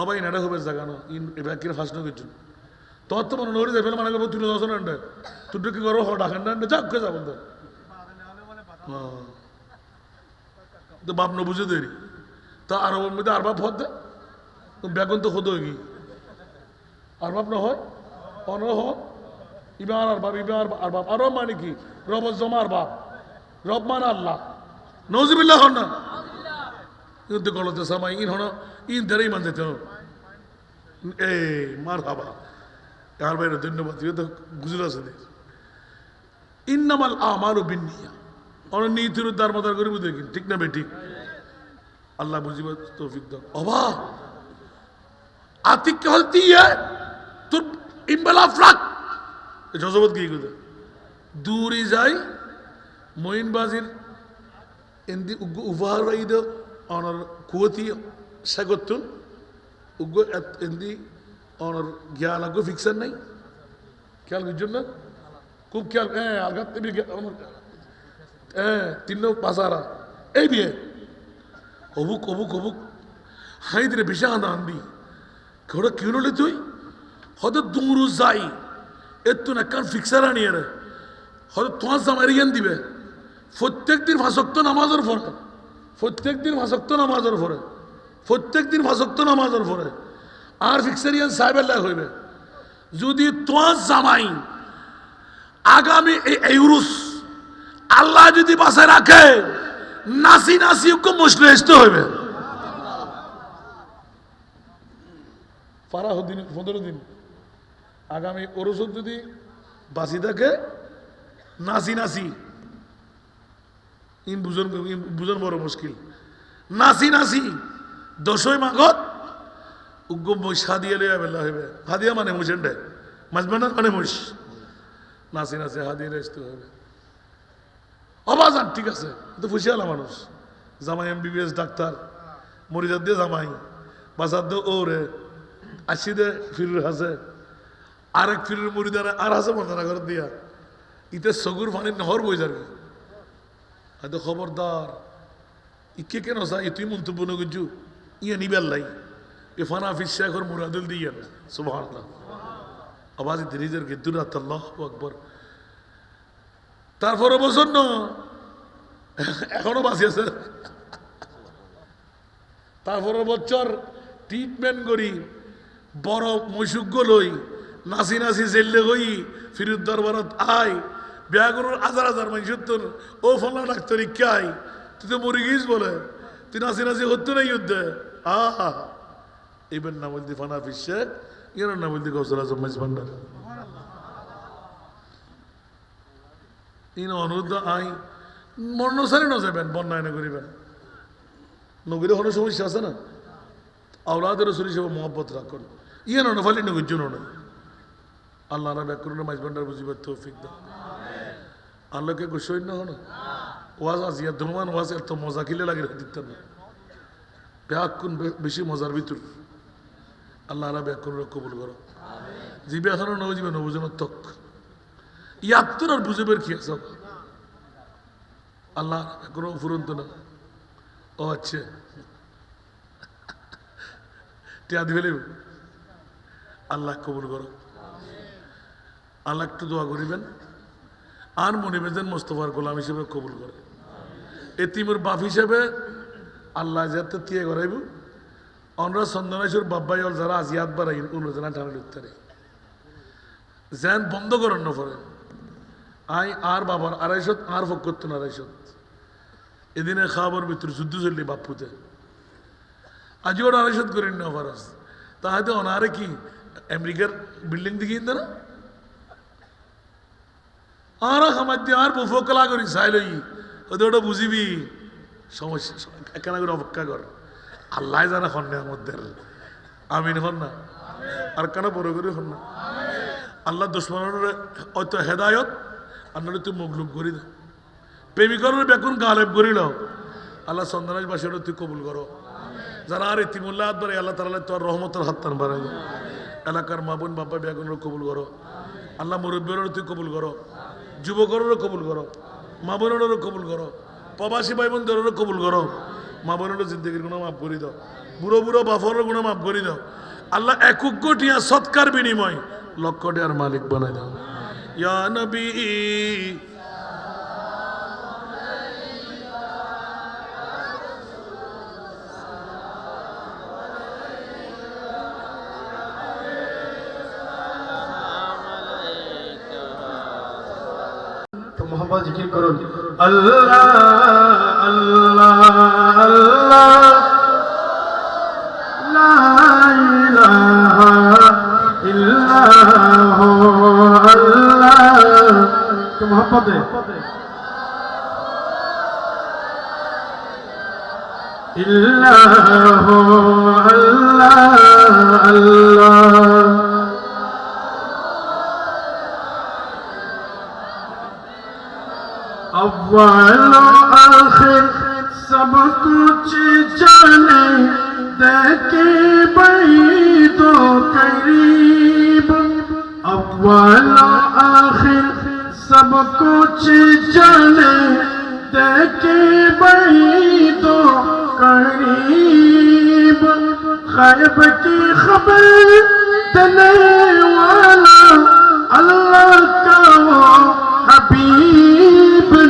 অবাই নাডা হবে জাগানো এবার কিনা ফাঁস না কিছু তোর তো মনে নড়ি যাবে মানে তুলে দশ না তুই কি করো ডাকেন না যাক কে যাবেন তো হ্যাঁ। তো বাপ না বুঝে দেরি তা আর মধ্যে আর বাপ হত দে বেগুন তো হতো কি আর বাপ না হয় অন হ ইবার আর বাপ ইবার আর বাপ আরও মানে কি রব জমার বাপ রব মান আল্লাহ নজিবিল্লাহ হন না কিন্তু গলতে সামাই ইন হন ইন ধরেই মান যেতে এ মার হাবা আর বাইরে ধন্যবাদ? তো গুজরা আছে ইন্নামাল আমার ও বিনিয়া অনেক নীতির উদ্ধার দেখি ঠিক না বেঠিক আল্লাহ বুঝিব তৌফিক দাও। অবা। আতিক তোর ফ্লাক যজবত কি কথা দূরে যাই, মঈনবাজির এন্দি উপহার রাইদ, অনর কুয়তি সাগতুন উগ্র এন্দি অনর জ্ঞান আগ্য ফিক্সার নাই খেয়াল বুঝছেন না খুব খেয়াল হ্যাঁ আলগাত আমার হ্যাঁ তিন পাসারা এই বিয়ে অবুক অবুক অবুক হাইদরে বেশি আন্দা আনবি ঘোড়া কি হলে তুই হয়তো দুমরু যাই এত্তু না কার ফিক্সার আনিয়ে রে হয়তো তোমার জামাই জ্ঞান দিবে প্রত্যেক দিন ভাষক্ত নামাজের পরে প্রত্যেক দিন ভাষক্ত নামাজের পরে প্রত্যেক দিন ভাষক্ত নামাজের পরে। আর ফিক্সারিয়ান সাহেবের লাগ হইবে। যদি তোমার জামাই, আগামী এই ইউরুস আল্লাহ যদি বাসায় রাখে, নাসি নাসি ওকে মুসলে আসতে হবে পারা দিন পনেরো দিন আগামী ওরসব যদি বাঁচি থাকে, নাসি নাসি, ইম বুঝন বুঝন বড় মুশকিল। নাসি নাসি দশই মাঘত মানে মানে ঠিক আছে। জামাই এমবিবিএস ডাক্তার দিয়ে জামাই। বাজার দিয়ে ও রে আসি দে ফিরুর হাসে আরেক ফিরুর মরিদারে আর হাসে মন্দানা করে দিয়া। ইতে সগুর ফানি নহর বই যাবি। খবরদার ইকে কেন সা তুই মন্তব্য নগুজু ইয়ে নিবেল লাই এ ফানা ফিস শেখর মুরাদুল দিয়ে সুবাহ আবাজ দিরিজের গেদুরাত আল্লাহ আকবর তারপরে বছর ন এখনও বাঁচি আছে তারপরে বছর ট্রিটমেন্ট করি বড় মৈসুজ্ঞ লই নাচি নাচি জেললে হই ফিরুদ দরবারত আই বিয়া করুন হাজার হাজার মানুষ তোর ও ফলা ডাক্তার ইকাই তুই তো মরে বলে তুই নাচি নাচি হতো না যুদ্ধে আহা। এবার না বলতে ফানা ফিসে ইয়ার না বলতে গৌসল আজম মাইজ ভান্ডার। ইন আই সমস্যা আছে না? রাখুন। ইয়ে নয় ফালি নগর আল্লাহ না ব্যাকুর মাইজ ভান্ডার বুঝিবার তৌফিক আল্লাহকে গোসই না হন? ওয়াজ আজিয়া ধুমান ওয়াজ, এত মজা কিলে লাগে না ব্যাকুন বেশি মজার ভিতর। আল্লাহ আল্লাহ ব্যাকুন কবুল করো। জিবে এখনও নবজিবে নবজনের তক। ইয়াত্তর আর বুঝেবের কি আছে? আল্লাহ কোনো ফুরন্ত না। ও আচ্ছা। টিয়া দিবে আল্লাহ কবুল করো। আল্লাহ একটু দোয়া করিবেন। আর মনিবেদন মোস্তফার গোলাম হিসেবে কবুল করে। এতিমের বাপ হিসেবে আল্লাহ যাতে তিয়ে করাইব। অনরা চন্দনেশ্বর বাব্বাই হল যারা আজিয়াত বাড়াই উন্নজনা টানা উত্তরে যেন বন্ধ করেন না পরে আই আর বাবার আড়াইশত আর ভোগ করতো না আড়াইশত এদিনে খাবার ভিতরে যুদ্ধ চললি বাপুতে। আজি ওরা আড়াইশত করেন না ফারাস তাহাতে অনারে কি আমেরিকার বিল্ডিং দেখিয়ে না? আর আমার দিয়ে আর বুফো কলা করি চাই লই ওদের ওটা বুঝিবি সমস্যা একখানা করে অপেক্ষা কর। আল্লাহ জানা হন মধ্যে আমিন হন না। আর কেন বড় করে হন না। আল্লাহ দুশ্মনের হয়তো হেদায়ত আপনারা তুই মগলুম করি দাও প্রেমিকরের বেকুন গালেব করি নাও আল্লাহ সন্ধানাজ বাসীর তুই কবুল করো। যারা আর ইতিমুল্লাহ বাড়ে আল্লাহ তালা তোর রহমতের হাত টান বাড়াই এলাকার মা বোন বাবা বেগুনের কবুল করো। আল্লাহ মুরব্বীরেরও তুই কবুল করো। যুবকরেরও কবুল করো। মা বোনেরও কবুল করো। প্রবাসী ভাই বোনদেরও কবুল করো। মা বোনেরও জিন্দগির গুণ মাফ করি দাও। বুড়ো বুড়ো বাফরের গুণ মাফ করি দাও। আল্লাহ একক সৎকার বিনিময় লক্ষ টিয়ার মালিক বানাই দাও। ইয়া নবী তো মোহাম্মদ জিকির করুন। আল্লাহ আল্লাহ আল্লাহ মোহাম্মদে ইল্লাহু আল্লাহ। والو آخر سب کچھ جانے دے کے بھائی تو قریب۔ اولو آخر سب کچھ جانے دے کے بھائی تو قریب۔ خیب کی خبر دینے والا اللہ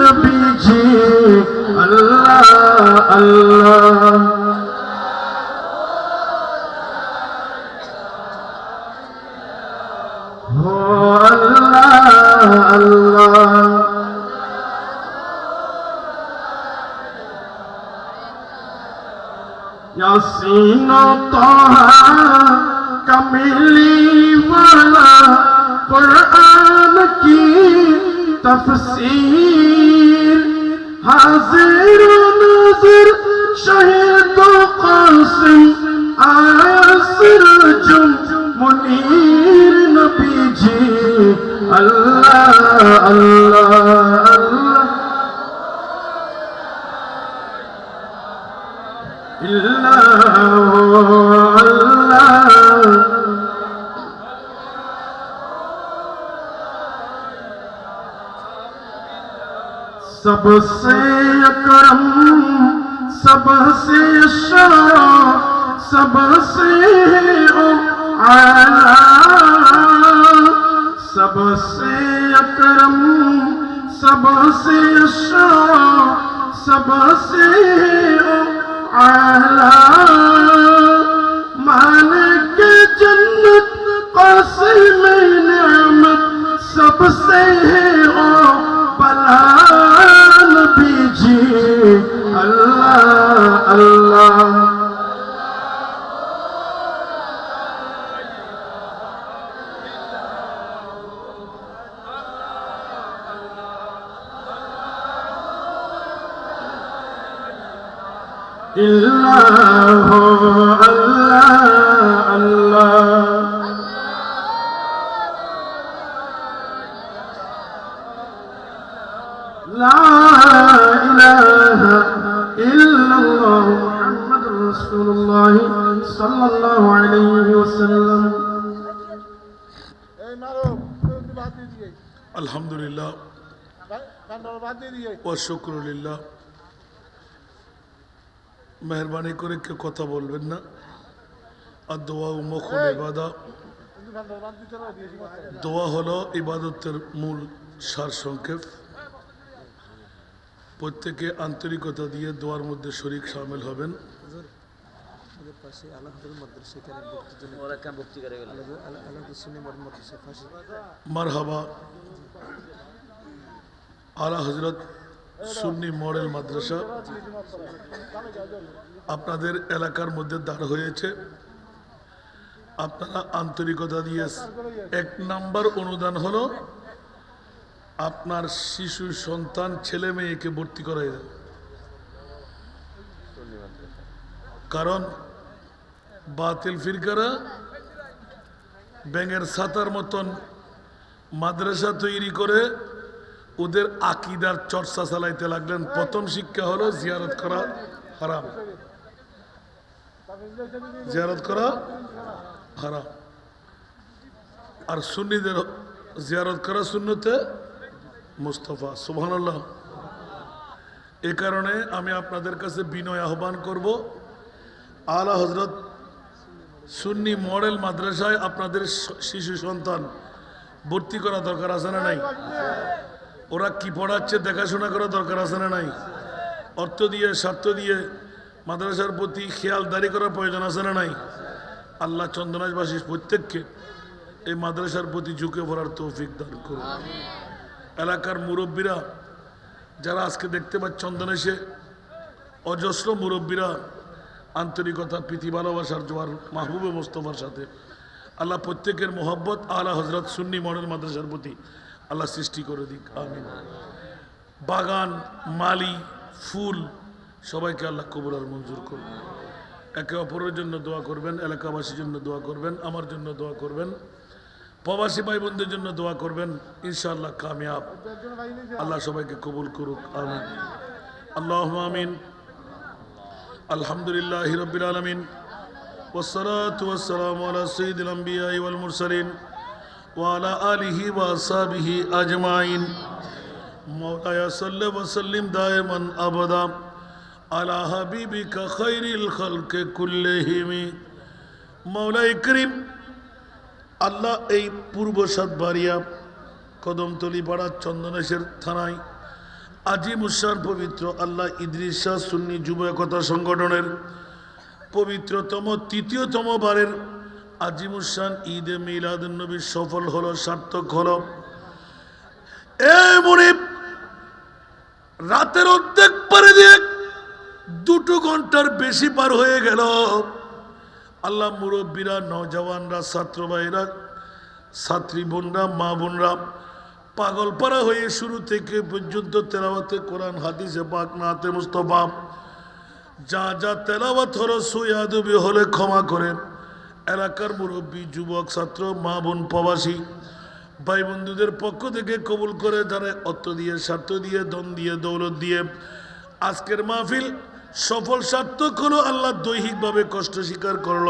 নবীজি আল্লাহ আল্লাহ ياسين طه کملی والا قرآن کی تفسیر হাজির নজির শহীদ কল सबसे अकरम सबसे शरा सबसे ओ आला सबसे अकरम सबसे शरा सबसे ओ आला मालिक ইল্লাহ আল্লাহ আল্লাহ। লা ইলাহা ইল্লাল্লাহ মুহাম্মাদুর রাসূলুল্লাহ সাল্লাল্লাহু আলাইহি ওয়াসাল্লাম। এই মারো তুমি বাদ দিয়ে আলহামদুলিল্লাহ। কান্ড বাদ দিয়ে ও শুকরুলিল্লাহ। মেহরবানি করে কেউ কথা বলবেন না। আর দোয়া উমখুল ইবাদা দোয়া হলো ইবাদতের মূল সার সংক্ষেপ প্রত্যেকে আন্তরিকতা দিয়ে দোয়ার মধ্যে শরিক সামিল হবেন। ফাঁসি মারহাবা আলা হজরত সুন্নি মডেল মাদ্রাসা আপনাদের এলাকার মধ্যে দাঁড় হয়েছে। আপনারা আন্তরিকতা দিয়ে এক নাম্বার অনুদান হলো আপনার শিশু সন্তান ছেলে মেয়েকে ভর্তি করাই কারণ বাতিল ফিরকারা ব্যাঙের ছাতার মতন মাদ্রাসা তৈরি করে ওদের আকিদার চর্চা চালাইতে লাগলেন। প্রথম শিক্ষা হলো জিয়ারত করা হারাম। জিয়ারত করা হারাম। আর সুন্নিদের জিয়ারত করা শূন্যতে মুস্তফা, সুবহানাল্লাহ। এ কারণে আমি আপনাদের কাছে বিনয় আহ্বান করব। আলা হজরত সুন্নি মডেল মাদ্রাসায় আপনাদের শিশু সন্তান ভর্তি করা দরকার আছে না নাই? ওরা কি পড়াচ্ছে দেখাশোনা করা দরকার আছে না নাই? অর্থ দিয়ে স্বার্থ দিয়ে মাদ্রাসার প্রতি খেয়ালদারি করার প্রয়োজন আছে না নাই? আল্লাহ চন্দনাজবাসী প্রত্যেককে এই মাদ্রাসার প্রতি ঝুঁকে পড়ার তৌফিক দান করুন। এলাকার মুরব্বীরা যারা আজকে দেখতে পাচ্ছ চন্দনেশে অজস্র মুরব্বীরা আন্তরিকতা প্রীতি ভালোবাসার জোয়ার মাহবুবে মোস্তফার সাথে আল্লাহ প্রত্যেকের মোহব্বত আলা হজরত সুন্নি মডেল মাদ্রাসার প্রতি আল্লাহ সৃষ্টি করে দিক, আমিন। বাগান, মালি, ফুল, সবাইকে আল্লাহ কবুলার মঞ্জুর করবেন একে অপরের জন্য দোয়া করবেন, এলাকাবাসীর জন্য দোয়া করবেন, আমার জন্য দোয়া করবেন, প্রবাসী ভাই বোনদের জন্য দোয়া করবেন, ইনশাআল্লাহ কামিয়াব। আল্লাহ সবাইকে কবুল করুক, আমিন। আল্লাহ আমিন। আলহামদুলিল্লাহ হিরবিল আলমিন। ওসলাত ওসালাম আলা আম্বিয়া ইউল মুরসালিন। وعلى آله وأصحابه أجمعين مولاي صل وسلم دائما أبدا على حبيبك خير الخلق كلهم مولاي كريم আল্লাহ এই পূর্ব সাতবাড়িয়া কদমতলি পাড়া চন্দনেশের থানায় আজিম উৎসার পবিত্র আল্লাহ ইদ্রিস শাহ সুন্নি যুব একতা সংগঠনের পবিত্রতম তৃতীয়তম বারের আজিম উসান ঈদে মিলাদুন্নবী সফল হলো, সার্থক হলো। রাতের অর্ধেক পারে দিয়ে দুটো ঘণ্টার বেশি পার হয়ে গেল। আল্লাহ মুরব্বীরা নজওয়ানরা ছাত্র ভাইরা ছাত্রী বোনরা, মা বোনরা পাগলপাড়া হয়ে শুরু থেকে পর্যন্ত তেলাওয়াতে কোরআন, হাদিসে পাক, নাতে মুস্তফা, যা যা তেলাওয়াত হলো সুয়াদুবি হলে ক্ষমা করে এলাকার মুরব্বী, যুবক, ছাত্র, মা বোন, প্রবাসী, ভাই বন্ধুদের পক্ষ থেকে কবুল করে যারা অর্থ দিয়ে, স্বার্থ দিয়ে দন দিয়ে, দৌলত দিয়ে আজকের মাহফিল সফল, সার্থক হলো। আল্লাহ দৈহিকভাবে কষ্ট স্বীকার করল।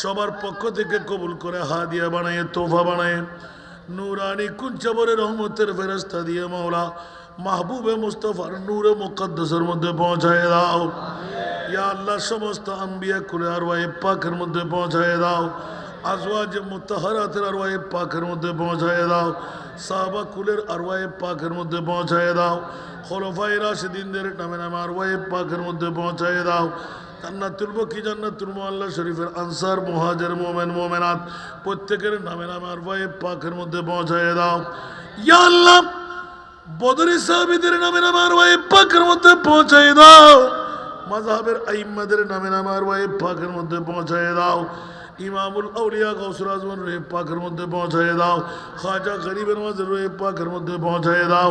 সবার পক্ষ থেকে কবুল করে হা দিয়া বানায় তোফা বানায়। নুরানি কুঞ্চবরের রহমতের ফেরস্তা দিয়ে মাওলা মাহবুবে মুস্তফার নূরে মুকদ্দসের মধ্যে পৌঁছায় দাও। আল্লাহ, সমস্ত আম্বিয়া কুলে আর ওয়াই পাকের মধ্যে পৌঁছায় দাও। আজওয়াজ মুতাহারাতের আর ওয়াই পাখের মধ্যে পৌঁছায় দাও। সাহাবা কুলের আর ওয়াই পাকের মধ্যে পৌঁছায় দাও। খলফাই রাশিদিনদের নামে নামে আর ওয়াই পাখের মধ্যে পৌঁছায় দাও। জান্নাতুল বকি, জান্নাতুল মোহাল্লা শরীফের আনসার, মুহাজের, মোমেন, মোমেনাত প্রত্যেকের নামে নামে আর ওয়াই পাখের মধ্যে পৌঁছায় দাও। ইয়া আল্লাহ, বদরি সাহাবিদের নামে নামে আর ওয়াই পাখের মধ্যে পৌঁছায় দাও। মাযহাবের আইম্মাদের নামে নামার ওয়াই পাকের মধ্যে পৌঁছায় দাও ইমামুল আউলিয়া গৌসুল আজমান রয়ে পাকের মধ্যে পৌঁছায় দাও খাজা গরিবের মাঝে রয়ে পাকের মধ্যে পৌঁছায় দাও